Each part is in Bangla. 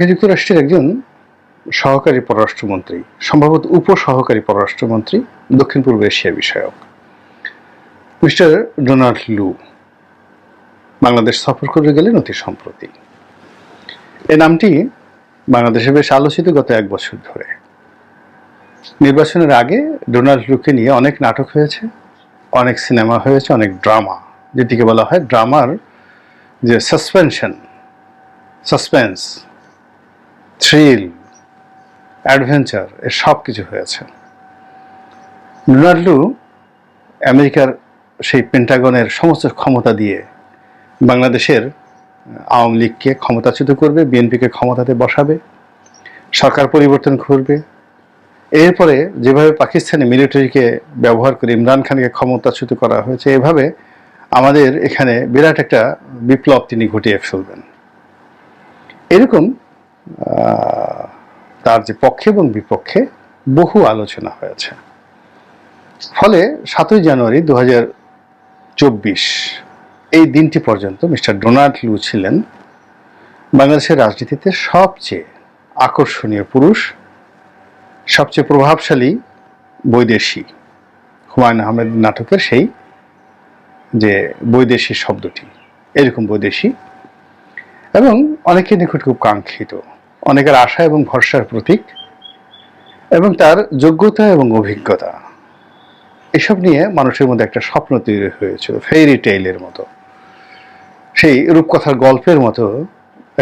মার্কিন যুক্তরাষ্ট্রের একজন সহকারী পররাষ্ট্রমন্ত্রী, সম্ভবত উপসহকারী পররাষ্ট্রমন্ত্রী, দক্ষিণ পূর্ব এশিয়া বিষয়ক। মিস্টার ডোনাল্ড লু, বাংলাদেশ সফর করে গেলেন অতি সম্প্রতি। এই নামটি বাংলাদেশে বেশ আলোচিত গত এক বছর ধরে। নির্বাচনের আগে ডোনাল্ড লুকে নিয়ে অনেক নাটক হয়েছে, অনেক সিনেমা হয়েছে, অনেক ড্রামা, যেটিকে বলা হয় ড্রামার যে সাসপেনশন, সাসপেন্স। থ্রিল অ্যাডভেঞ্চার এ সব কিছু হয়েছে। ডোনাল্ডু আমেরিকার সেই পেন্টাগনের সমস্ত ক্ষমতা দিয়ে বাংলাদেশের আওয়ামী লীগকে ক্ষমতাচ্যুত করবে বিএনপিকে ক্ষমতাতে বসাবে, সরকার পরিবর্তন করবে এরপরে যেভাবে পাকিস্তানি মিলিটারিকে ব্যবহার করে ইমরান খানকে ক্ষমতাচ্যুত করা হয়েছে, এভাবে আমাদের এখানে বিরাট একটা বিপ্লব তিনি ঘটিয়ে ফেলবেন। এরকম তার যে পক্ষে এবং বিপক্ষে বহু আলোচনা হয়েছে। ফলে সাতই জানুয়ারি দু চব্বিশ এই দিনটি পর্যন্ত মিস্টার ডোনাল্ড লু ছিলেন বাংলাদেশের রাজনীতিতে সবচেয়ে আকর্ষণীয় পুরুষ, সবচেয়ে প্রভাবশালী বৈদেশী। হুমায়ুন আহমেদ নাটকের সেই যে বৈদেশী শব্দটি, এরকম বৈদেশী। এবং অনেকের নিকট খুব কাঙ্ক্ষিত। অনেকের আশা এবং ভরসার প্রতীক এবং তার যোগ্যতা এবং অভিজ্ঞতা। এসব নিয়ে মানুষের মধ্যে একটা স্বপ্ন তৈরি হয়েছিল ফেরি টেইলের মতো। সেই রূপকথার গল্পের মতো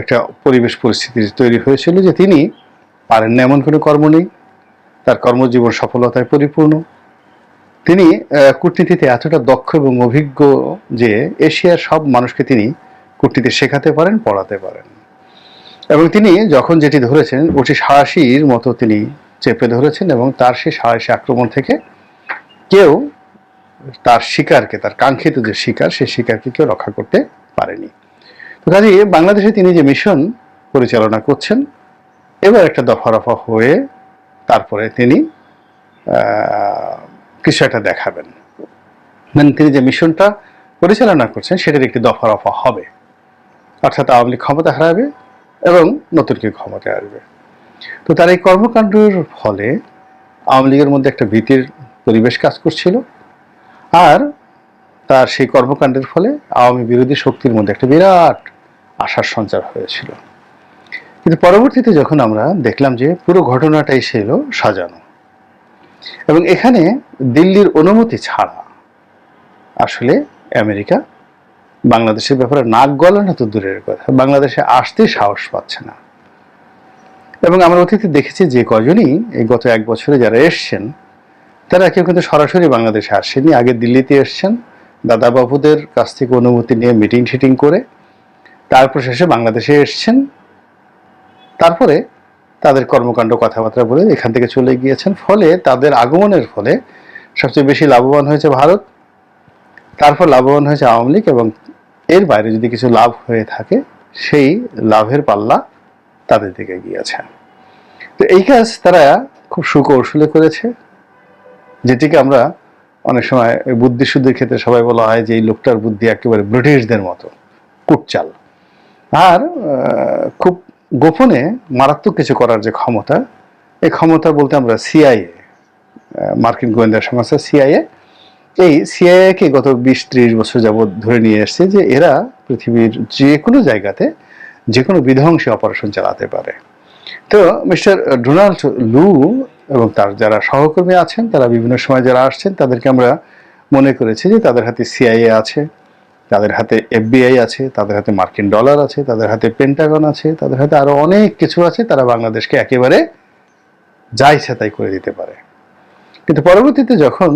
একটা পরিবেশ পরিস্থিতি তৈরি হয়েছিল যে তিনি পারেন না এমন কোনো কর্ম নেই, তার কর্মজীবন সফলতায় পরিপূর্ণ। তিনি কূটনীতিতে এতটা দক্ষ এবং অভিজ্ঞ যে এশিয়ার সব মানুষকে তিনি কূটনীতি শেখাতে পারেন, পড়াতে পারেন। এবং তিনি যখন যেটি ধরেছেন ওটি সাহসীর মতো তিনি চেপে ধরেছেন এবং তার সেই সাহসী আক্রমণ থেকে কেউ তার শিকারকে, তার কাঙ্ক্ষিত যে শিকার, সেই শিকারকে কেউ রক্ষা করতে পারেনি। তো কাজে বাংলাদেশে তিনি যে মিশন পরিচালনা করছেন, এবার একটা দফা রফা হয়ে তারপরে তিনি কিছু একটা দেখাবেন। মানে তিনি যে মিশনটা পরিচালনা করছেন, সেটার একটি দফা রফা হবে। অর্থাৎ আওয়ামী লীগ ক্ষমতা হারাবে এবং নতুন কেউ ক্ষমতায় আসবে। তো তার এই কর্মকাণ্ডের ফলে আওয়ামী লীগের মধ্যে একটা ভীতির পরিবেশ কাজ করছিল আর তার সেই কর্মকাণ্ডের ফলে আওয়ামী বিরোধী শক্তির মধ্যে একটা বিরাট আশার সঞ্চার হয়েছিল। কিন্তু পরবর্তীতে যখন আমরা দেখলাম যে পুরো ঘটনাটাই ছিল সাজানো এবং এখানে দিল্লির অনুমতি ছাড়া আসলে আমেরিকা বাংলাদেশের ব্যাপারে নাক গলানো তো দূরের কথা। বাংলাদেশে আসতে সাহস পাচ্ছে না। এবং আমরা অতীতে দেখেছি যে কজনই এই গত এক বছরে যারা এসছেন, তারা কেউ কিন্তু সরাসরি বাংলাদেশে আসেনি আগে দিল্লিতে এসছেন, দাদাবাবুদের কাছ থেকে অনুমতি নিয়ে মিটিং শিটিং করে, তারপর শেষে বাংলাদেশে এসছেন। তারপরে তাদের কর্মকাণ্ড কথাবার্তা বলে এখান থেকে চলে গিয়েছেন। ফলে তাদের আগমনের ফলে সবচেয়ে বেশি লাভবান হয়েছে ভারত। তারপর লাভবান হয়েছে আওয়ামী লীগ এবং এর বাইরে যদি কিছু লাভ হয়ে থাকে, সেই লাভের পাল্লা তাদের দিকে গিয়েছে। তো এই কাজ তারা খুব সুকৌশলে করেছে, যেটিকে আমরা অনেক সময় ওই বুদ্ধি শুদ্ধির ক্ষেত্রে সবাই বলা হয় যে এই লোকটার বুদ্ধি একেবারে ব্রিটিশদের মতো, কুটচাল। আর খুব গোপনে মারাত্মক কিছু করার যে ক্ষমতা, এই ক্ষমতা বলতে আমরা সিআইএ মার্কিন গোয়েন্দা সংস্থা সিআইএ এই সিআইএ কে গত বিশ ত্রিশ বছর যাবৎ ধরে নিয়ে এসছে যে এরা পৃথিবীর যে কোনো জায়গাতে যে কোনো বিধ্বংসী অপারেশন চালাতে পারে। তো মিস্টার ডোনাল্ড লু এবং তার যারা সহকর্মী আছেন, তারা বিভিন্ন সময় যারা আসছেন, তাদেরকে আমরা মনে করেছি যে তাদের হাতে সিআইএ আছে, তাদের হাতে এফবিআই আছে, তাদের হাতে মার্কিন ডলার আছে, তাদের হাতে পেন্টাগন আছে, তাদের হাতে আরও অনেক কিছু আছে, তারা বাংলাদেশকে একেবারে যা ইচ্ছা তাই করে দিতে পারে। কিন্তু পরবর্তীতে যখন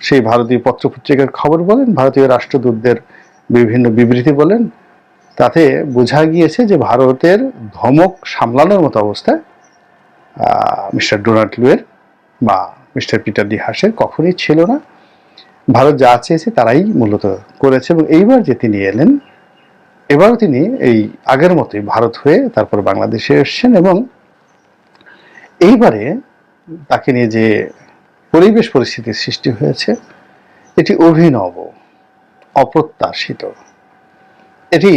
সেই ভারতীয় পত্রপত্রিকার খবর বলেন, ভারতীয় রাষ্ট্রদূতদের বিভিন্ন বিবৃতি বলেন, তাতে বোঝা গিয়েছে যে ভারতের ধমক সামলানোর মতো অবস্থায় মিস্টার ডোনাল্ড লুয়ের বা মিস্টার পিটার ডি হাসের কখনই ছিল না। ভারত যা চেয়েছে তারাই মূলত করেছে এবং এইবার যে তিনি এলেন এবারও তিনি এই আগের মতোই ভারত হয়ে তারপর বাংলাদেশে এসছেন এবং এইবারে তাকে নিয়ে যে পরিবেশ পরিস্থিতির সৃষ্টি হয়েছে। এটি অভিনব, অপ্রত্যাশিত। এটি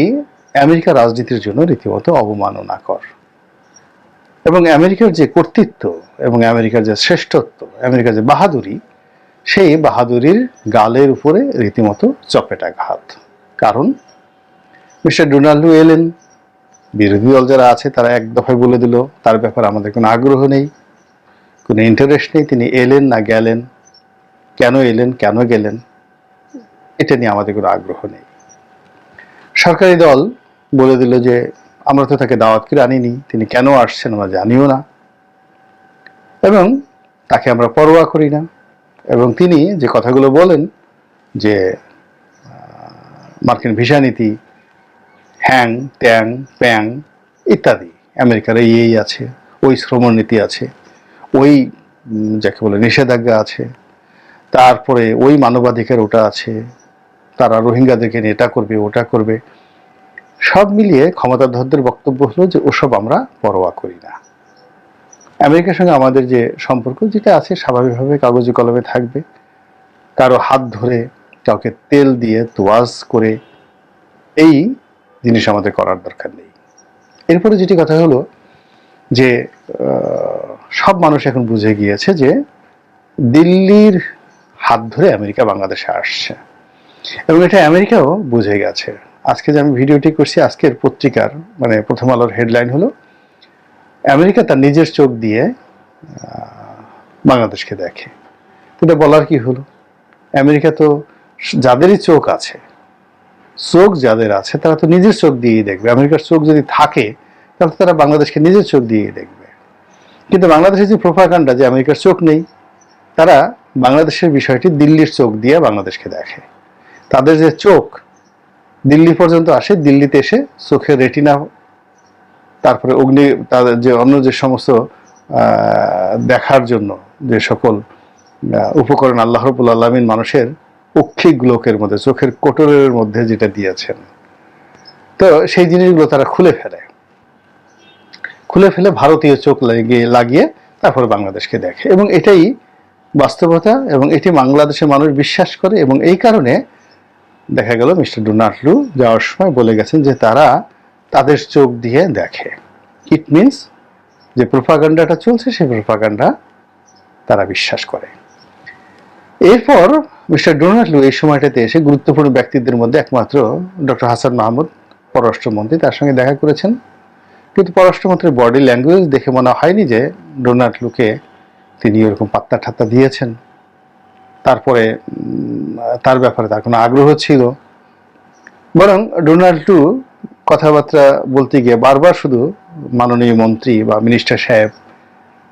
আমেরিকা রাজনীতির জন্য রীতিমতো অবমাননাকর। এবং আমেরিকার যে কর্তৃত্ব এবং আমেরিকার যে শ্রেষ্ঠত্ব, আমেরিকার যে বাহাদুরি, সেই বাহাদুরির গালের উপরে রীতিমতো চপেটাঘাত। কারণ মিস্টার ডোনাল্ডো এলেন বিরোধী দল যারা আছে তারা এক দফায় বলে দিল, তার ব্যাপারে আমাদের কোনো আগ্রহ নেই। কোনো ইন্টারেস্ট নেই, তিনি এলেন না গেলেন? কেন এলেন, কেন গেলেন? এটা নিয়ে আমাদের কোনো আগ্রহ নেই। সরকারি দল বলে দিল যে, আমরা তো তাকে দাওয়াত করে আনিনি, তিনি কেন আসছেন আমরা জানিও না। এবং তাকে আমরা পরোয়া করি না। এবং তিনি যে কথাগুলো বলেন যে মার্কিন ভিসা নীতি, হ্যাং ট্যাং প্যাং ইত্যাদি, আমেরিকার এই আছে, ওই শ্রমণ নীতি আছে ওই যাকে বলে নিষেধাজ্ঞা আছে, তারপরে ওই মানবাধিকার ওটা আছে, তারা রোহিঙ্গাদেরকে নিয়ে এটা করবে, ওটা করবে, সব মিলিয়ে ক্ষমতাধরদের বক্তব্য হলো যে ওসব আমরা পরোয়া করি না। আমেরিকার সঙ্গে আমাদের যে সম্পর্ক, যেটা আছে স্বাভাবিকভাবে কাগজে কলমে থাকবে, কারও হাত ধরে কাউকে তেল দিয়ে তোয়াজ করে এই জিনিস আমাদের করার দরকার নেই। এরপরে যেটি কথা হলো যে সব মানুষ এখন বুঝে গিয়েছে যে দিল্লির হাত ধরে আমেরিকা বাংলাদেশে আসছে। এবং এটা আমেরিকাও বুঝে গেছে। আজকে যে আমি ভিডিওটি করছি, আজকের পত্রিকার মানে প্রথম আলোর হেডলাইন হলো, আমেরিকা তার নিজের চোখ দিয়ে বাংলাদেশকে দেখে। এটা বলার কি হলো? আমেরিকা তো যাদেরই চোখ আছে, চোখ যাদের আছে, তারা তো নিজের চোখ দিয়েই দেখবে। আমেরিকার চোখ যদি থাকে তাহলে তারা বাংলাদেশকে নিজের চোখ দিয়েই দেখবে। কিন্তু বাংলাদেশের যে প্রোপাগান্ডা, যে আমেরিকার চোখ নেই, তারা বাংলাদেশের বিষয়টি দিল্লির চোখ দিয়ে বাংলাদেশকে দেখে। তাদের যে চোখ, দিল্লি পর্যন্ত আসে, দিল্লিতে এসে চোখের রেটিনা, তারপরে অগ্নি, তাদের যে অন্য যে সমস্ত দেখার জন্য যে সকল উপকরণ আল্লাহ রবুল আলমিন মানুষের অক্ষিক গ্লোকের মধ্যে, চোখের কোটরের মধ্যে যেটা দিয়েছেন। তো সেই জিনিসগুলো তারা খুলে ফেলে। খুলে ফেলে ভারতীয় চোখ লাগিয়ে লাগিয়ে তারপর বাংলাদেশকে দেখে। এবং এটাই বাস্তবতা এবং এটি বাংলাদেশের মানুষ বিশ্বাস করে এবং এই কারণে দেখা গেল মিস্টার ডোনাল্ডু যাওয়ার সময় বলে গেছেন যে তারা তাদের চোখ দিয়ে দেখে। ইট মিনস যে প্রোপাগান্ডাটা চলছে, সেই প্রোপাগান্ডা তারা বিশ্বাস করে। এরপর মিস্টার ডোনাল্ডু এই সময়টাতে এসে গুরুত্বপূর্ণ ব্যক্তিদের মধ্যে একমাত্র ডক্টর হাসান মাহমুদ, পররাষ্ট্রমন্ত্রী, তার সঙ্গে দেখা করেছেন। কিন্তু পররাষ্ট্রমন্ত্রীর বডি ল্যাঙ্গুয়েজ দেখে মনে হয়নি যে ডোনাল্ড লুকে তিনি ওরকম পাত্তা ঠাত্তা দিয়েছেন। তারপরে তার ব্যাপারে তার কোনো আগ্রহ ছিল। বরং ডোনাল্ড টু কথাবার্তা বলতে গিয়ে বারবার শুধু মাননীয় মন্ত্রী বা মিনিস্টার সাহেব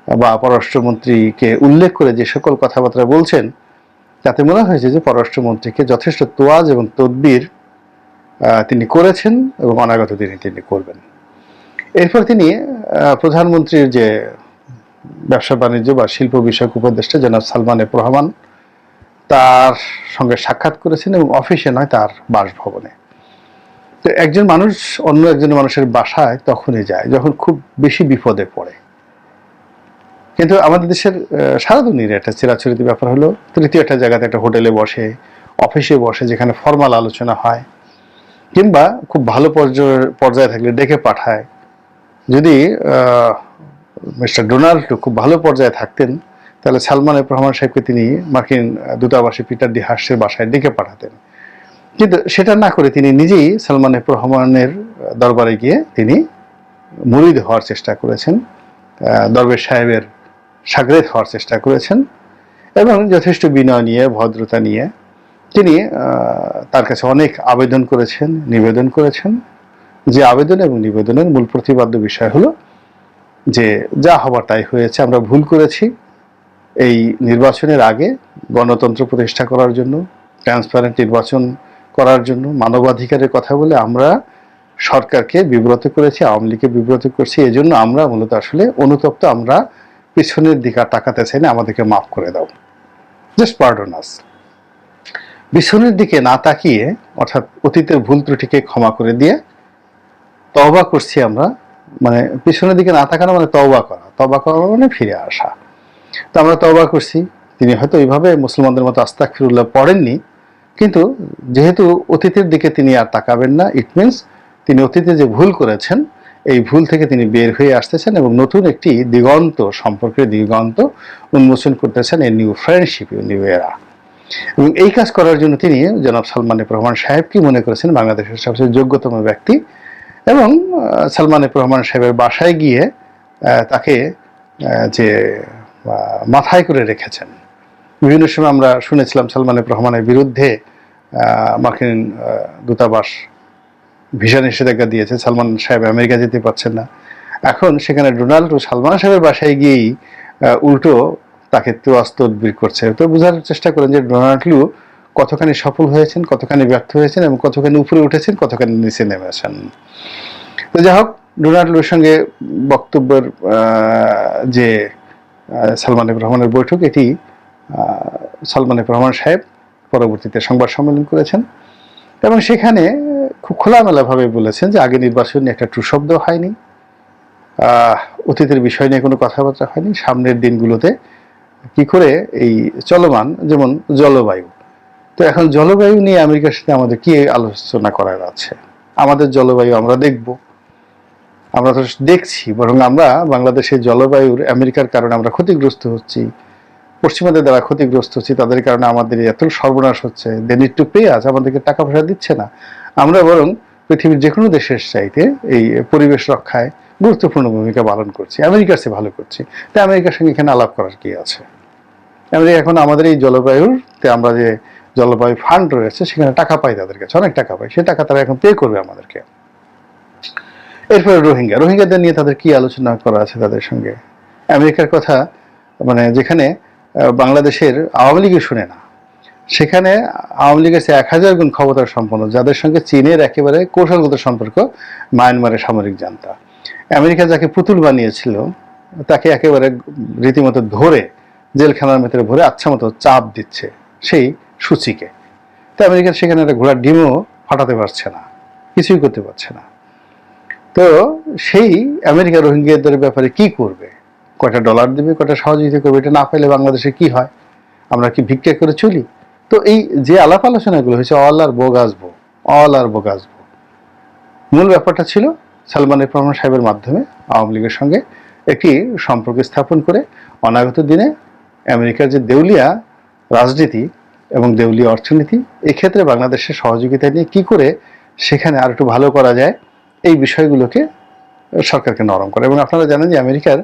বা পররাষ্ট্রমন্ত্রীকে উল্লেখ করে যে সকল কথাবার্তা বলছেন, তাতে মনে হয়েছে যে পররাষ্ট্রমন্ত্রীকে যথেষ্ট তোয়াজ এবং তদবির তিনি করেছেন এবং অনাগত দিনে তিনি করবেন। এরপর তিনি প্রধানমন্ত্রীর যে ব্যবসা বাণিজ্য বা শিল্প বিষয়ক উপদেষ্টা জনাব সালমান এফ রহমান তার সঙ্গে সাক্ষাৎ করেছেন এবং অফিসে নয়, তার বাসভবনে। তো একজন মানুষ অন্য একজন মানুষের বাসায় তখনই যায়, যখন খুব বেশি বিপদে পড়ে। কিন্তু আমাদের দেশের সারা দুনিয়ার একটা চিরাচরিত ব্যাপার হলো, তৃতীয় একটা জায়গাতে একটা হোটেলে বসে, অফিসে বসে, যেখানে ফর্মাল আলোচনা হয়, কিংবা খুব ভালো পর্যায়ে পর্যায়ে থাকলে ডেকে পাঠায় যদি মিস্টার ডোনাল্ড খুব ভালো পর্যায়ে থাকতেন, তাহলে সালমান এফ রহমান সাহেবকে তিনি মার্কিন দূতাবাসে পিটার ডি হার্সের বাসায় ডেকে পাঠাতেন। কিন্তু সেটা না করে তিনি নিজেই সালমান এফ রহমানের দরবারে গিয়ে তিনি মুরিদ হওয়ার চেষ্টা করেছেন দরবেশ সাহেবের সাগরেদ হওয়ার চেষ্টা করেছেন এবং যথেষ্ট বিনয় নিয়ে, ভদ্রতা নিয়ে তিনি তার কাছে অনেক আবেদন করেছেন, নিবেদন করেছেন। যে আবেদন এবং নিবেদনের মূল প্রতিপাদ্য বিষয় হলো যে যা হবার তাই হয়েছে, আমরা ভুল করেছি। এই নির্বাচনের আগে গণতন্ত্র প্রতিষ্ঠা করার জন্য ট্রান্সপারেন্ট নির্বাচন করার জন্য, মানবাধিকারের কথা বলে আমরা সরকারকে বিব্রত করেছি, আওয়ামী লীগকে বিব্রত করছি, এজন্য আমরা মূলত আসলে অনুতপ্ত, আমরা পিছনের দিকে আর তাকাতে চাই না, আমাদেরকে মাফ করে দাও। জাস্ট পার্ডন আস পিছনের দিকে না তাকিয়ে, অর্থাৎ অতীতের ভুল ত্রুটিকে ক্ষমা করে দিয়ে তওবা করছি আমরা মানে পিছনের দিকে না তাকানো মানে তওবা করা। তওবা করা মানে ফিরে আসা। তো আমরা তওবা করছি। তিনি হয়তো ওইভাবে মুসলমানদের মতো আস্তাক ফিরুল্লাহ পড়েননি, কিন্তু যেহেতু অতীতের দিকে তিনি আর তাকাবেন না ইট মিনস তিনি অতীতে যে ভুল করেছেন, এই ভুল থেকে তিনি বের হয়ে আসতেছেন এবং নতুন একটি দিগন্ত সম্পর্কের দিগন্ত উন্মোচন করতেছেন এই নিউ ফ্রেন্ডশিপ নিউ এরা এবং এই কাজ করার জন্য তিনি জনাব সালমান রহমান সাহেবকে মনে করেছেন? বাংলাদেশের সবচেয়ে যোগ্যতম ব্যক্তি এবং সালমান রহমান সাহেবের বাসায় গিয়ে তাকে যে মাথায় করে রেখেছেন। বিভিন্ন সময় আমরা শুনেছিলাম সালমান রহমানের বিরুদ্ধে মার্কিন দূতাবাস ভিসা নিষেধাজ্ঞা দিয়েছে। সালমান সাহেব আমেরিকা যেতে পারছেন না। এখন সেখানে ডোনাল্ড ও সালমান সাহেবের বাসায় গিয়েই উল্টো তাকে তোয়াজ তদবির করছে। তো বোঝার চেষ্টা করেন যে ডোনাল্ড কতখানি সফল হয়েছেন, কতখানি ব্যর্থ হয়েছেন এবং কতখানি উপরে উঠেছেন, কতখানি নিচে নেমেছেন তো যাই হোক, ডোনাল্ড সঙ্গে বক্তব্যের যে সালমান রহমানের বৈঠক, এটি সালমান রহমান সাহেব পরবর্তীতে সংবাদ সম্মেলন করেছেন এবং সেখানে খুব খোলামেলাভাবে বলেছেন যে আগে নির্বাচন নিয়ে একটা ট্রু শব্দ হয়নি অতীতের বিষয় নিয়ে কোনো কথাবার্তা হয়নি, সামনের দিনগুলোতে কি করে এই চলমান, যেমন জলবায়ু তো এখন জলবায়ু নিয়ে আমেরিকার সাথে আমাদের কি আলোচনা করার আছে? আমাদের জলবায়ু আমরা দেখব। আমরা তো দেখছি, বরং আমরা বাংলাদেশের জলবায়ুর, আমেরিকার কারণে আমরা ক্ষতিগ্রস্ত হচ্ছি, পশ্চিমাদের দ্বারা ক্ষতিগ্রস্ত হচ্ছি, তাদের কারণে আমাদের এত সর্বনাশ হচ্ছে দে নিড টু পে আজ আমাদেরকে টাকা পয়সা দিচ্ছে না। আমরা বরং পৃথিবীর যে কোনো দেশের চাইতে এই পরিবেশ রক্ষায় গুরুত্বপূর্ণ ভূমিকা পালন করছি। আমেরিকার চেয়ে ভালো করছি। তাই আমেরিকার সঙ্গে এখানে আলাপ করার কি আছে? আমেরিকা এখন আমাদের এই জলবায়ুতে আমরা যে জলবায়ু ফান্ড রয়েছে, সেখানে টাকা পাই তাদের কাছে, অনেক টাকা পাই সে টাকা তারা এখন পে করবে আমাদেরকে। এরপরে রোহিঙ্গা, রোহিঙ্গাদের নিয়ে তাদের কি আলোচনা করা আছে তাদের সঙ্গে? আমেরিকার কথা মানে যেখানে বাংলাদেশের আওয়ামী লীগই শুনে না। সেখানে আওয়ামী লীগের চেয়ে এক হাজার গুণ ক্ষমতা সম্পন্ন, যাদের সঙ্গে চীনের একেবারে কৌশলগত সম্পর্ক, মায়ানমারের সামরিক জানতা। আমেরিকা যাকে পুতুল বানিয়েছিল, তাকে একেবারে রীতিমতো ধরে, জেলখানার ভেতরে ভরে আচ্ছা মতো চাপ দিচ্ছে। সেই সূচিকে। তো আমেরিকা সেখানে একটা ঘোড়ার ডিমও ফাটাতে পারছে না, কিছুই করতে পারছে না। তো সেই আমেরিকা রোহিঙ্গাদের ব্যাপারে কি করবে? কয়টা ডলার দেবে, কয়টা সহযোগিতা করবে, এটা না পেলে বাংলাদেশে কি হয়? আমরা কি ভিক্ষা করে চলি? তো এই যে আলাপ আলোচনাগুলো হয়েছে, অল আর বোগ আসব অল আর বোগ আসব মূল ব্যাপারটা ছিল সালমান রহমান সাহেবের মাধ্যমে আওয়ামী লীগের সঙ্গে একটি সম্পর্ক স্থাপন করে অনাগত দিনে আমেরিকার যে দেউলিয়া রাজনীতি এবং দেউলিয়া অর্থনীতি, এক্ষেত্রে বাংলাদেশের সহযোগিতা নিয়ে কি করে সেখানে আর একটু ভালো করা যায়, এই বিষয়গুলোকে সরকারকে নরম করে। এবং আপনারা জানেন যে আমেরিকার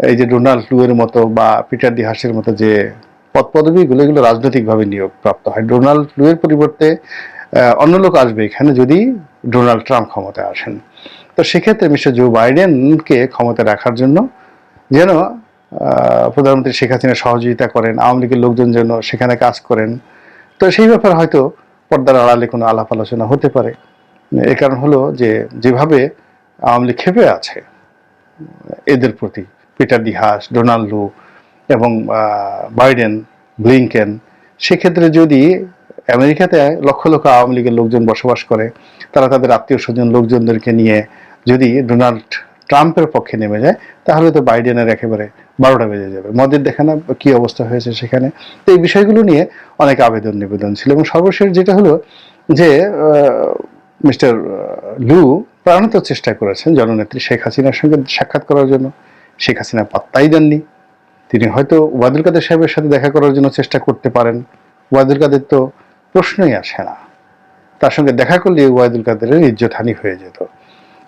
এই যে ডোনাল্ড লুয়ের মতো বা পিটার ডি হাসের মতো যে পদ পদবীগুলো এগুলো রাজনৈতিকভাবে নিয়োগ প্রাপ্ত হয়। ডোনাল্ড লুয়ের পরিবর্তে অন্য লোক আসবে এখানে যদি ডোনাল্ড ট্রাম্প ক্ষমতায় আসেন। তো সেক্ষেত্রে মিস্টার জো বাইডেনকে ক্ষমতায় রাখার জন্য যেন প্রধানমন্ত্রী শেখ হাসিনা সহযোগিতা করেন, আওয়ামী লীগের লোকজন যেন সেখানে কাজ করেন। তো সেই ব্যাপারে হয়তো পর্দার আড়ালে কোনো আলাপ আলোচনা হতে পারে। এর কারণ হলো যে, যেভাবে আওয়ামী লীগ ক্ষেপে আছে, এদের প্রতি, পিটার ডিহাস ডোনাল্ড এবং বাইডেন, ব্লিংকেন, সেক্ষেত্রে যদি আমেরিকাতে লক্ষ লক্ষ আওয়ামী লীগের লোকজন বসবাস করে, তারা তাদের আত্মীয় স্বজন লোকজনদেরকে নিয়ে যদি ডোনাল্ড ট্রাম্পের পক্ষে নেমে যায়, তাহলে তো বাইডেনের একেবারে বারোটা বেজে যাবে। মদের দেখানা কি অবস্থা হয়েছে সেখানে? তো এই বিষয়গুলো নিয়ে অনেক আবেদন নিবেদন ছিল এবং সর্বশেষ যেটা হলো যে মিস্টার লু প্রাণত চেষ্টা করেছেন জননেত্রী শেখ হাসিনার সঙ্গে সাক্ষাৎ করার জন্য। শেখ হাসিনা পাত্তাই দেননি। তিনি হয়তো ওয়াদুল কাদের সাহেবের সাথে দেখা করার জন্য চেষ্টা করতে পারেন। ওয়াদুল কাদের তো প্রশ্নই আসে না। তার সঙ্গে দেখা করলে ওয়াদুল কাদেরের ইজ্জতহানি হয়ে যেত।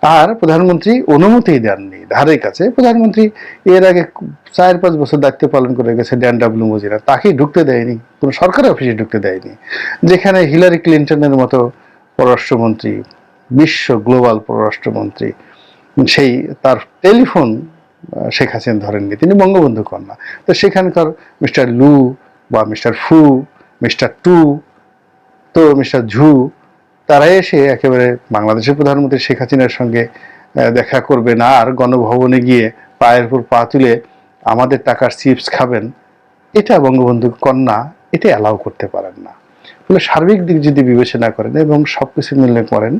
আর প্রধানমন্ত্রী অনুমতি দেননি, ধারের কাছে। প্রধানমন্ত্রী এর আগে চার পাঁচ বছর দায়িত্ব পালন করে গেছে ড্যান ডাব্লু মজিরা। তাকে ঢুকতে দেয়নি, কোনো সরকারি অফিসে ঢুকতে দেয়নি। যেখানে হিলারি ক্লিন্টনের মতো পররাষ্ট্রমন্ত্রী, বিশ্ব গ্লোবাল পররাষ্ট্রমন্ত্রী, সেই তার টেলিফোন শেখ হাসিনা ধরেননি, তিনি বঙ্গবন্ধু কন্যা। তো সেখানকার মিস্টার লু বা মিস্টার ফু, মিস্টার টু, তো মিস্টার ঝু তারা এসে একেবারে বাংলাদেশের প্রধানমন্ত্রী শেখ হাসিনার সঙ্গে দেখা করবেন আর গণভবনে গিয়ে পায়ের উপর পা তুলে আমাদের টাকার চিপস খাবেন, এটা বঙ্গবন্ধু কন্যা, এটা অ্যালাউ করতে পারেন না। ফলে সার্বিক দিক যদি বিবেচনা করেন এবং সব কিছু মিলে করেন,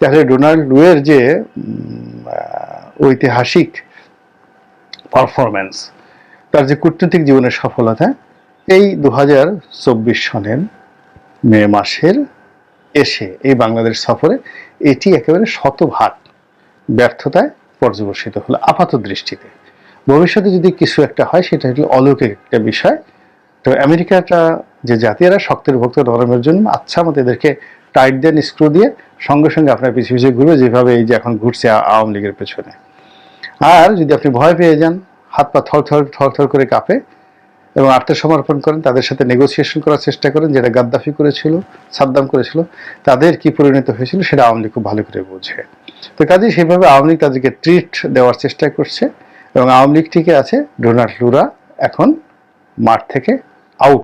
তাহলে ডোনাল্ড লুয়ের যে ঐতিহাসিক পারফরমেন্স তার যে কূটনৈতিক জীবনের সফলতা, এই দু হাজার চব্বিশ সনের মে মাসের এসে এই বাংলাদেশ সফরে এটি একেবারে শতভাগ ব্যর্থতায় পর্যবসিত হলো আপাত দৃষ্টিতে। ভবিষ্যতে যদি কিছু একটা হয়, সেটা হলো অলৌকিক একটা বিষয়। তো আমেরিকাটা যে জাতীয়রা শক্তের ভক্ত নরমের জন্য আচ্ছা মতো এদেরকে টাইট দেন স্ক্রু দিয়ে সঙ্গে সঙ্গে আপনার পিছিয়ে পিছিয়ে ঘুরবে, যেভাবে এই যে এখন ঘুরছে আওয়ামী লীগের পেছনে। আর যদি আপনি ভয় পেয়ে যান, হাত পা থর থর থর থর করে কাঁপে এবং আত্মসমর্পণ করেন, তাদের সাথে নেগোসিয়েশন করার চেষ্টা করেন, যেটা গাদ্দাফি করেছিল, সাদ্দাম করেছিল, তাদের কি পরিণত হয়েছিল সেটা আওয়ামী লীগ খুব ভালো করে বোঝে। তো কাজে সেভাবে আওয়ামী লীগ তাদেরকে ট্রিট দেওয়ার চেষ্টা করছে এবং আওয়ামী লীগ ঠিকই আছে, ডোনাল্ড লুরা এখন মাঠ থেকে আউট